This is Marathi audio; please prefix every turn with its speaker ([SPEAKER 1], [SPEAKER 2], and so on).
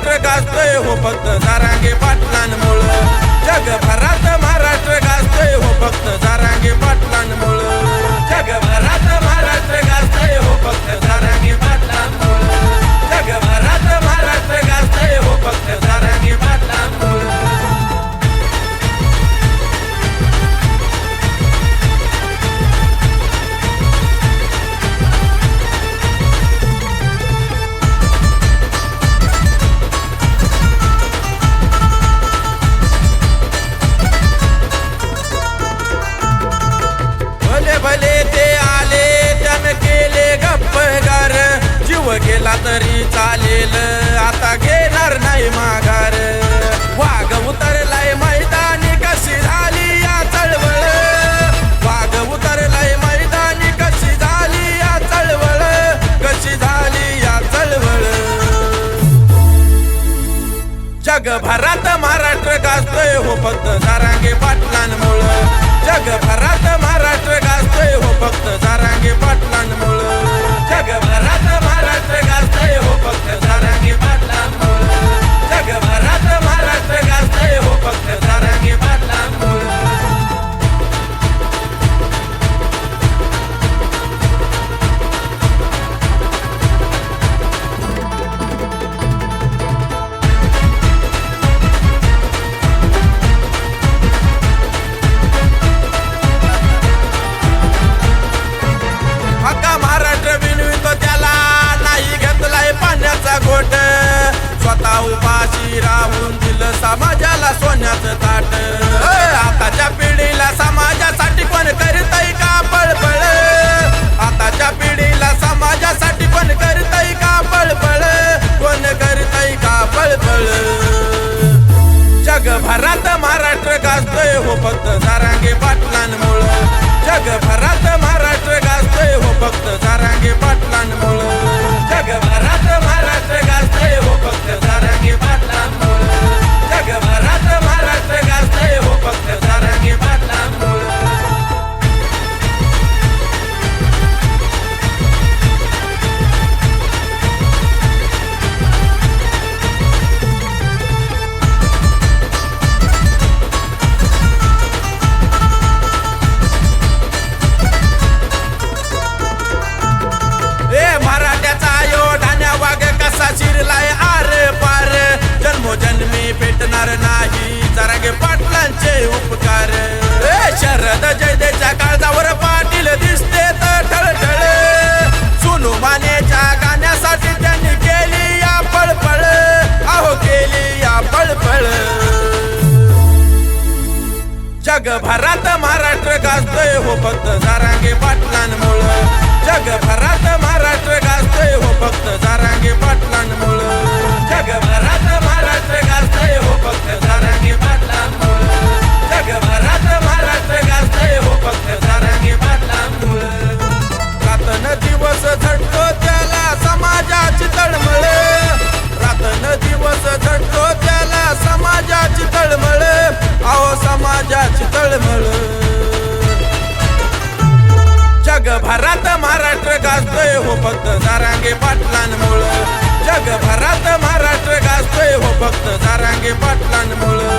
[SPEAKER 1] महाराष्ट्र गाजतोय हो फक्त जारांगे पाटलांमुळं. जगभरात महाराष्ट्र गाजतोय हो फक्त जारांगे पाटलांमुळं. तरी चालेल. आता घेणार नाही माघार. वाघ उतरलाय मैदानी कशी झाली या चळवळ? वाघ उतरलाय मैदानी कशी झाली या चळवळ? कशी झाली या चळवळ? जगभरात महाराष्ट्र गाजतोय हो फक्त जारांगे पाटलांमुळं. जगभरात महाराष्ट्र गाजतोय हो फक्त जारांगे पाट पळपळ जगभरात महाराष्ट्र गाजतोय हो फक्त सारांगे पाटलांमुळं. जगभरात महाराष्ट्र गाजतोय हो फक्त सारांगे पाटलांमुळं. जगभरात महाराष्ट्र गाजतोय हो जगभरात महाराष्ट्र गाजतोय हो फक्त जारांगे पाटलांमुळं. जगभरात महाराष्ट्र गाजतोय हो फक्त समाजाची तळमळ जगभरात महाराष्ट्र गाजतोय हो फक्त जारांगे पाटलांमुळं जगभरात महाराष्ट्र गाजतोय हो फक्त जारांगे पाटलांमुळं जगभरात महाराष्ट्र गाजतोय हो फक्त जारांगे पाटलांमुळं